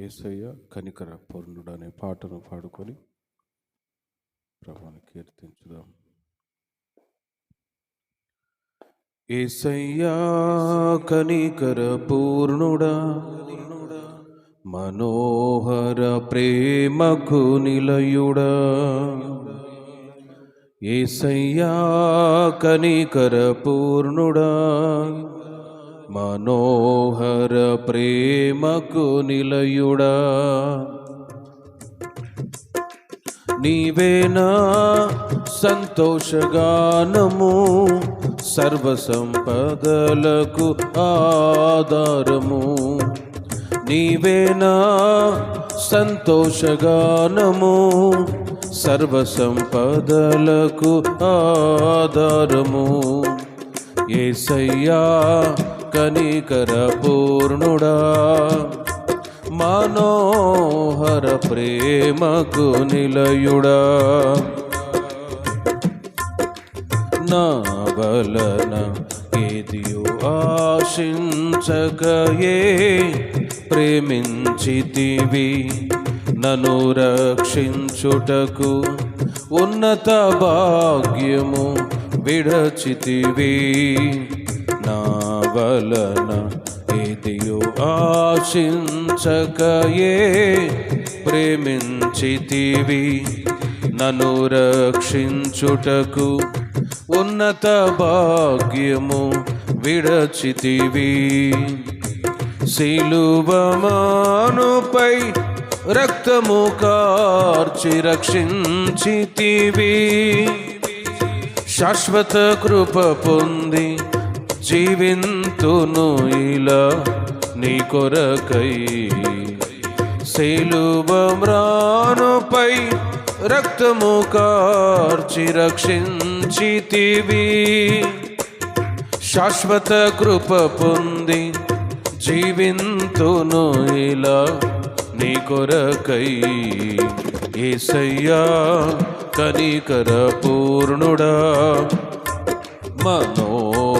ఏసయ్య కనికర పూర్ణుడు అనే పాటను పాడుకొని ప్రభుని కీర్తించుదాం. ఏసయ్యా కనికర పూర్ణుడా మనోహర ప్రేమకు నిలయుడా. ఏసయ్యా కనికర పూర్ణుడా మనోహర ప్రేమకు నిలయుడా. నీవేనా సంతోషగానము సర్వసంపదలకు ఆధారము. నీవేనా సంతోషగానము సర్వసంపదలకు ఆధారము. ఏసయ్యా కనికర పూర్ణుడా మనోహర ప్రేమకు నిలయుడా. నా బలన ఏదియు ఆశించకయే ప్రేమించితివి నన్ను రక్షించుటకు ఉన్నత భాగ్యము విడచితివి. నా వలన ఏదియు ఆశించకయే. ప్రేమించితివి నన్ను రక్షించుటకు ఉన్నత భాగ్యము విడచితివి. శిలువమానుపై రక్తము కార్చి రక్షించితివి. శాశ్వత కృప పొంది జీవింతును ఇలా నీ కొరకై శైలువమ్రానుపై రక్తము కార్చి రక్షించితివి. శాశ్వత కృప పొంది జీవింతును ఇలా నీ కొరకై ఏసయ్యా కనికర పూర్ణుడా మనో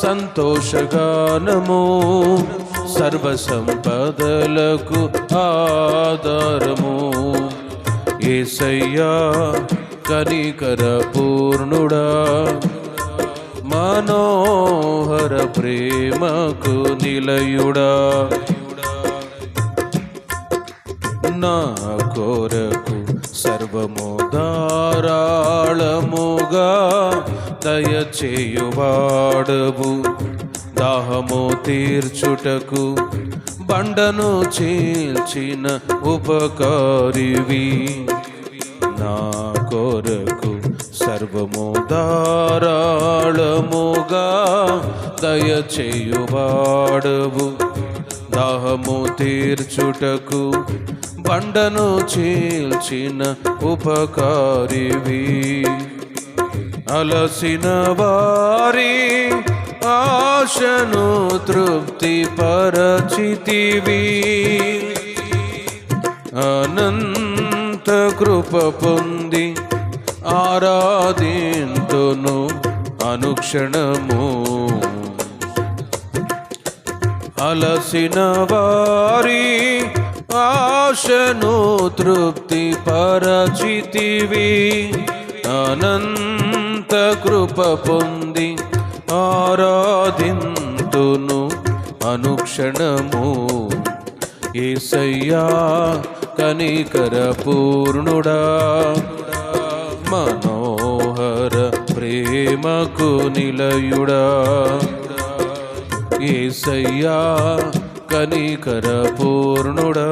సంతోషగానము సర్వ సంపదలకు ఆధారము. ఏసయ్యా కనికర పూర్ణుడా మనోహర ప్రేమకు నిలయుడా. నా కోరకు సర్వము ధారాళముగా దయచేయువాడవు దాహము తీర్చుటకు బండను చీల్చిన ఉపకారివి. నా కొరకు సర్వము ధారాళముగా దయచేయువాడవు దాహము తీర్చుటకు బండను చీల్చిన ఉపకారివి. అలసిన వారి ఆశను తృప్తి పరచితివి అనంత కృప పొంది ఆరాధింతును అనుక్షణము. అలసిన వారి ఆశను తృప్తి పరచితివి అనంత కృప పొంది ఆరాధింతును అనుక్షణము. ఏసయ్యా కనికర పూర్ణుడా మనోహర ప్రేమకు నిలయుడా. ఏసయ్యా కనికర పూర్ణుడా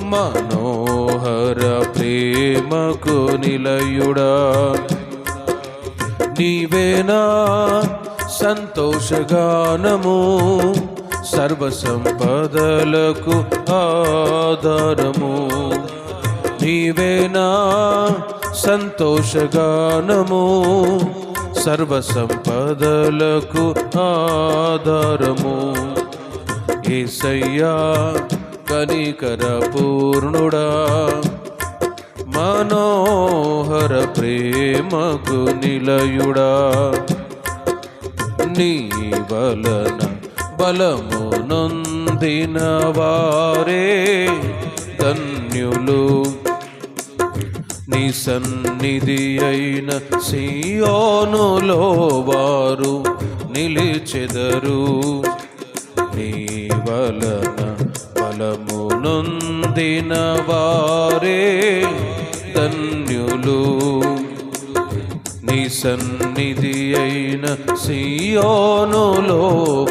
మనోహర ప్రేమకు నిలయుడా. నీవేనా సంతోషగానము సర్వసంపదలకు ఆధారము. నీవేనా సంతోషగానము సర్వసంపదలకు ఆధారము. ఏసయ్యా కనికర పూర్ణుడా మనోహర ప్రేమకు నిలయుడా? నీ బలన బలము నొందిన వారే ధన్యులు. నీ సన్నిధి అయిన సియోనులో వారు నిలిచెదరు. నీ వలన బలము నొందిన వారే ధన్యులు నీ సన్నిధి అయిన సియోనులో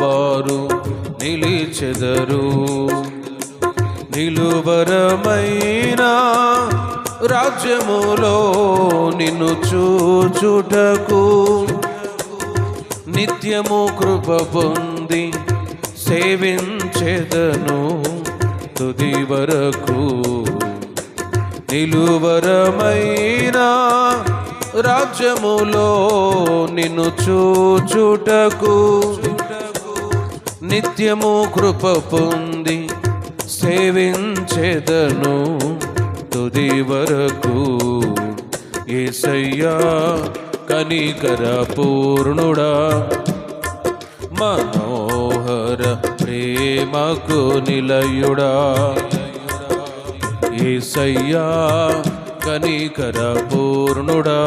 వారు నిలిచెదరు. నిలువరమైన రాజ్యములో నిన్ను చూచుటకు నిత్యము కృప పొంది సేవించెదను. తుది వరకు నిలువరమైన రాజ్యములో నిన్ను చూచుటకు నిత్యము కృప పొంది సేవించేదను తుది వరకు ఏసయ్యా కనికర పూర్ణుడా మనోహర ప్రేమకు నిలయుడా. ఏసయ్యా కనికర పూర్ణుడా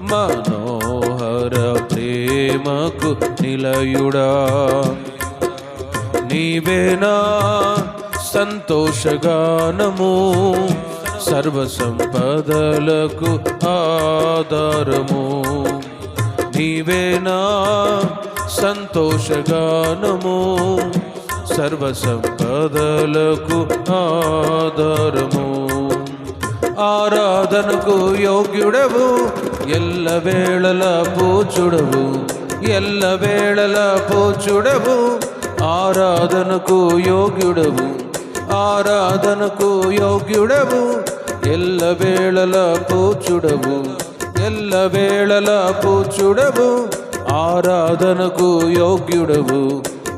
మనోహర ప్రేమకు నిలయుడా. నీవేనా సంతోషగానము సర్వ సంపదలకు ఆధారము. నీవేనా సంతోషగానము సర్వ సంపదలకు ఆధారము. ఆరాధనకు యోగ్యుడవు ఎల్ల వేళల పూచుడవు. ఎల్ల వేళల పూచుడవు ఆరాధనకు యోగ్యుడవు. ఆరాధనకు యోగ్యుడవు ఎల్ల వేళల పూచుడవు. ఎల్ల వేళల పూచుడవు ఆరాధనకు యోగ్యుడవు.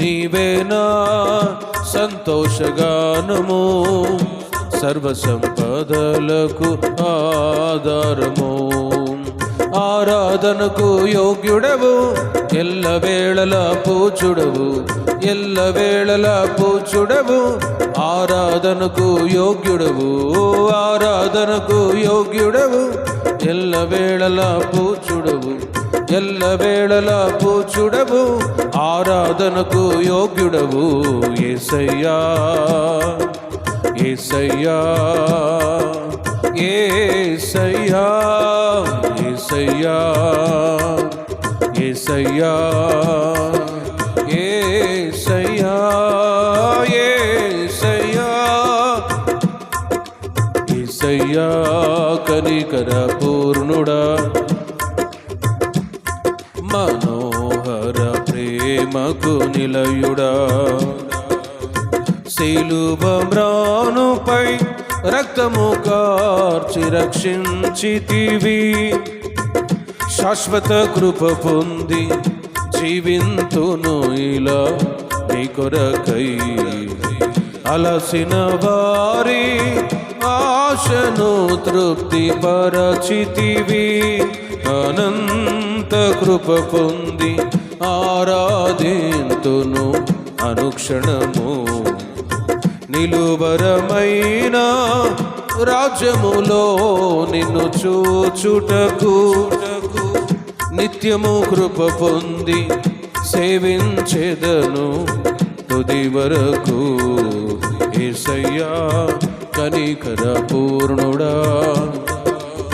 నీవేనా సంతోషగానము? సర్వ సంపదలకు ఆధారము. ఆరాధనకు యోగ్యుడవు ఎల్ల వేళల పూచుడవు. ఎల్ల వేళల పూచుడవు ఆరాధనకు యోగ్యుడవు. ఆరాధనకు యోగ్యుడవు ఎల్ల వేళల పూచుడవు. ఎల్ల వేళలా పూచుడవు ఆరాధనకు యోగ్యుడవు ఏసయ్యా. ఏసయ్యా ఏసయ్యా ఏసయ్యా. ఏసయ్యా ఏసయ్యా ఏసయ్యా. ఏసయ్యా కనికర పూర్ణుడా. ప్రేమకు నిలయుడా? శిలువమ్రానుపై రక్తము కార్చి రక్షించితివి. శాశ్వత కృప పొంది జీవింతును ఇలా నీ కొరకై అలసిన వారి ఆశను తృప్తి పరచితివి అనంత కృప పొంది ఆరాధింతును అనుక్షణము. నిలువరమైన రాజ్యములో నిన్ను చూచుటకు నిత్యము కృప పొంది సేవించెదను. తుది వరకు ఏసయ్యా కనికర పూర్ణుడా.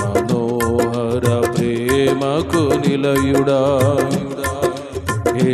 మనోహర ప్రేమకు నిలయుడా.